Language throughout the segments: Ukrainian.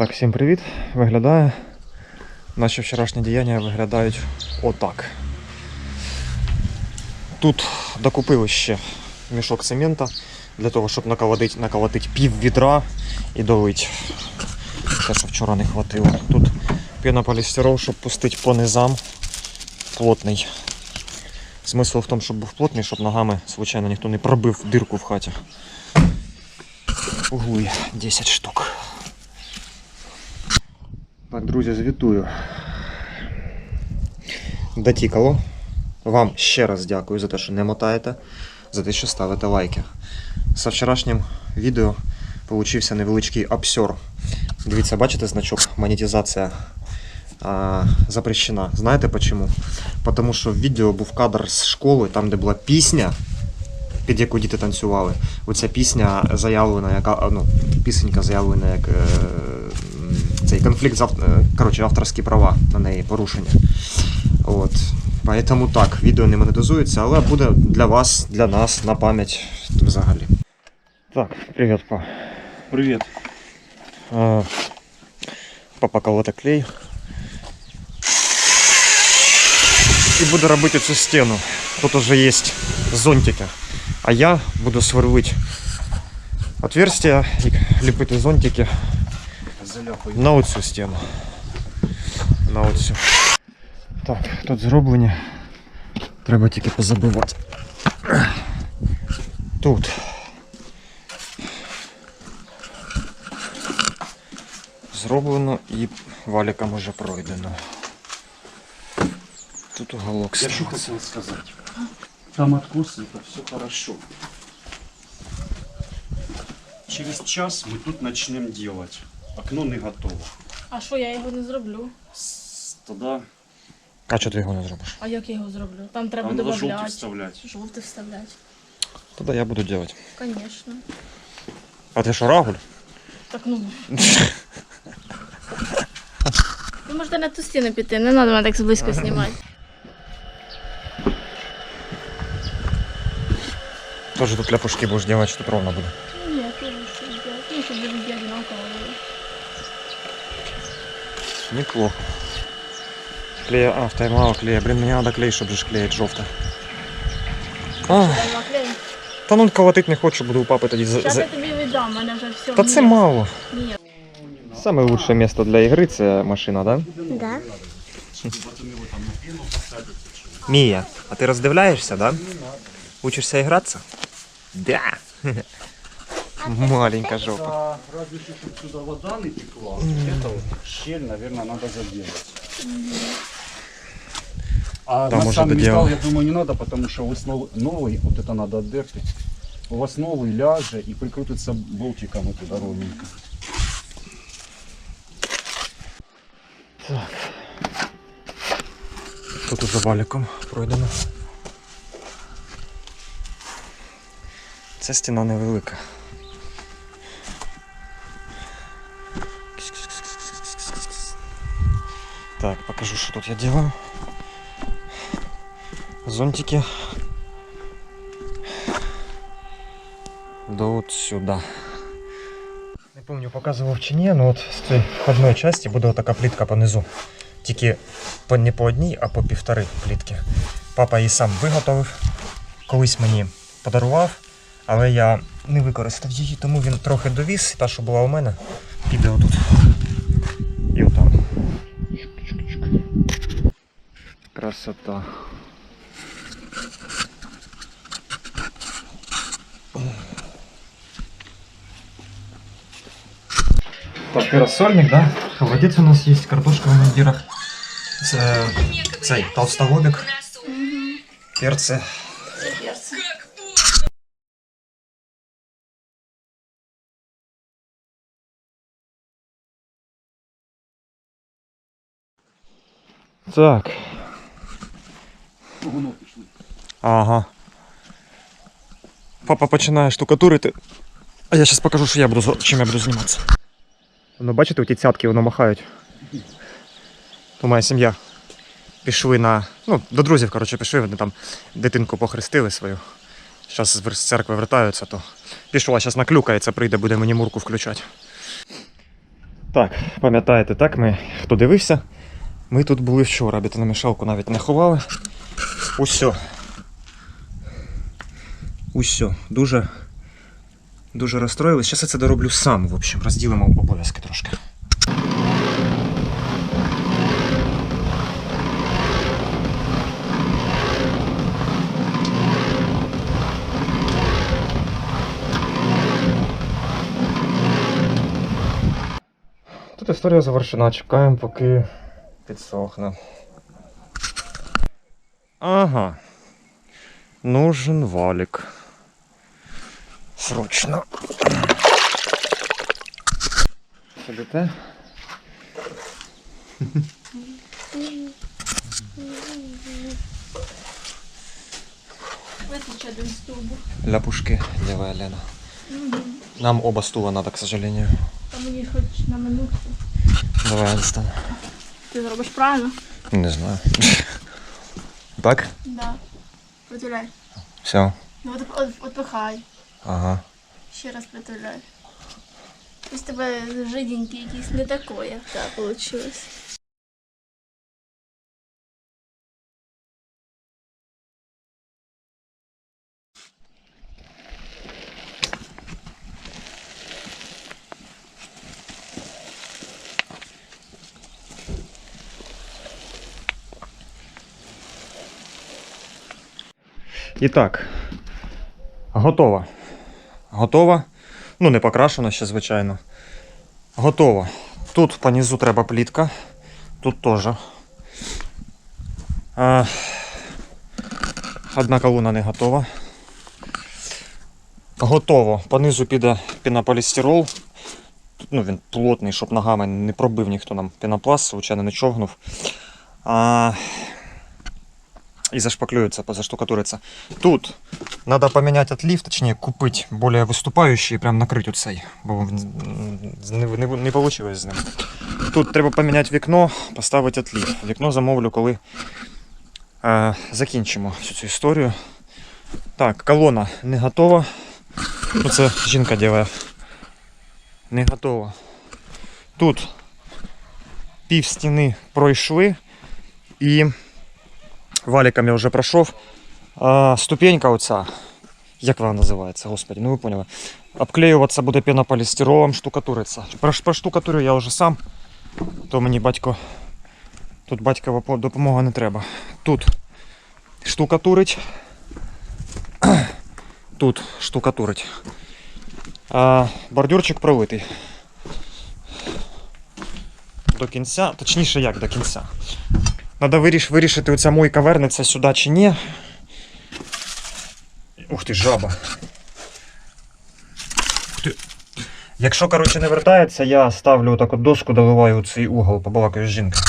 Так, всім привіт. Виглядає. Наші вчорашні діяння виглядають отак. Тут докупили ще мішок цемента для того, щоб наколотити, наколотити пів відра і долити. Те, що вчора не хватило. Тут пінополістирол, щоб пустити по низам. Плотний. Смисл в тому, щоб був плотний, щоб ногами, звичайно, ніхто не пробив дирку в хаті. Угли 10 штук. Так, друзі, звітую. Дотікало. Вам ще раз дякую за те, що не мотаєте, за те, що ставите лайки. Со вчорашнім відео получився невеличкий обсьор. Дивіться, бачите значок монетизація а, запрещена. Знаєте почему? Тому що в відео був кадр з школи, там де була пісня, під яку діти танцювали. Оця пісня заявлена, яка ну, пісенька заявлена як е, цей конфлікт з е, коротше, авторські права на неї порушення. От. Поэтому так, відео не монетизується, але буде для вас, для нас на пам'ять взагалі. Так, привіт, па. Привет. Е, Папа колоте клей. І буде робити цю стіну. Тут уже є зонтики. А я буду сверлити отверстия і ліпити зонтики. На оцю стіну. На оцю. Так, тут зроблені. Треба тільки позабивати. Тут. Зроблено і валіком уже пройдено. Тут уголок Я что ставиться. хотел сказать. Там откос, это все хорошо. Через час мы тут начнем делать. Окно не готово. А що я його не зроблю? Тогда А чого ти його не зробиш? А як я його зроблю? Там треба там надо желтый додавати. вставлять. Жовтий вставляти. Тоді я буду робити. Звісно. А ти що, рагуль? Так ну. Ви можете на ту стіну піти, не треба мене так зблизько знімати. Тоже тут ляпушки будеш робити, що тут ровно буде. Ні, теж що зробити. Ну, щоб везде одинаково було. Неплохо. Клея, а, в таймау клея. Блин, мне надо клей, чтобы же клеить жовте. А, та ну колотить не хочу, буду у папи тоді за. Зараз я тобі віддам, мене вже все. Та це мало. Ні. Саме лучше місце для ігри це машина, да? Да. Мія, а ти роздивляєшся, да? Учишся гратися? Да. Маленька жопа. А, разве что, чтобы сюда вода не текла. Это вот щель, наверное, надо заделать. А Там на уже сам металл, доделал. я думаю, не надо, потому что у вас нов- новый, вот это надо отдерти. У вас новый ляже и прикрутится болтиком вот туда ровненько. Тут уже валіком пройдено. Ця стіна невелика. Так, покажу, что тут я делаю. Зонтики. До от сюда. Не помню, показував чи ні, але от з цієї входної частини буде така плітка понизу. Тільки не по одній, а по півтори плітки. Папа її сам виготовив, колись мені подарував, але я не використав її, тому він трохи довіз. Та, що була у мене, піде отут. Красота. Так, рассольник, да? Холодец у нас есть, картошка в мундирах. Це, цей толстолобик, перці. Так, Воно пішли. ага. Папа починає штукатурити. А я зараз покажу, що я буду, чим я буду займатися. Ну, бачите, ті цятки воно махають. То моя сім'я. Пішли на. Ну, до друзів, коротше, пішли, вони там дитинку похрестили свою. Зараз з церкви вертаються, то пішла, зараз наклюкається, прийде, буде мені мурку включати. Так, пам'ятаєте, так, ми, хто дивився, ми тут були вчора, бетономішалку навіть не ховали. Усьо. Усьо. Дуже, дуже розстроїлись. Зараз я це дороблю сам, в общем, розділимо обов'язки трошки. Тут історія завершена. Чекаємо, поки підсохне. Ага. Нужен валик. Срочно. Сидите? Ляпушки, левая Лена. Нам оба стула надо, к сожалению. Та мені хоч на минутку. Давай, Анстон. Ти зробиш правильно? Не знаю. Так? Да. Притуляй. Все. Ну от, от, отпихай. Ага. Ще раз притуляй. Ось тебе жиденький якийсь не такое. Так, получилось. І так. Готова. Готова. Ну, не покрашена ще, звичайно. Готова. Тут по низу треба плітка. Тут теж. Одна колона не готова. Готово. По низу піде пінополістирол. Ну, він плотний, щоб ногами не пробив ніхто нам пінопласт, звичайно, не човгнув. А, и зашпаклюется, позаштукатурится. Тут надо поменять отлив, точнее купить более выступающий и прям накрыть вот цей, бо не, не, не получилось з ним. Тут треба поміняти вікно, поставити отлив. Вікно замовлю, коли е, закінчимо всю цю історію. Так, колона не готова. Ну, це жінка робить. Не готова. Тут пів стіни пройшли і валиком я вже пройшов. А, ступенька оця, як вона називається, господи, ну ви поняли. Обклеюватися буде пенополістиролом, штукатуриться. Про, про штукатурю я вже сам, то мені батько. Тут батькова по- допомога не треба. Тут штукатурить. Тут штукатурить. А, бордюрчик пролитий. До кінця, точніше як до кінця. Виріш, вирішити, оця мойка вернеться сюди чи ні. Ух ти, жаба. Ух ти. Якщо, коротше, не вертається, я ставлю отак от доску, доливаю цей угол, побалакаю з жінкою.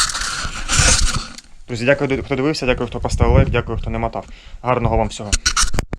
Друзі, дякую, хто дивився, дякую, хто поставив лайк, дякую, хто не мотав. Гарного вам всього.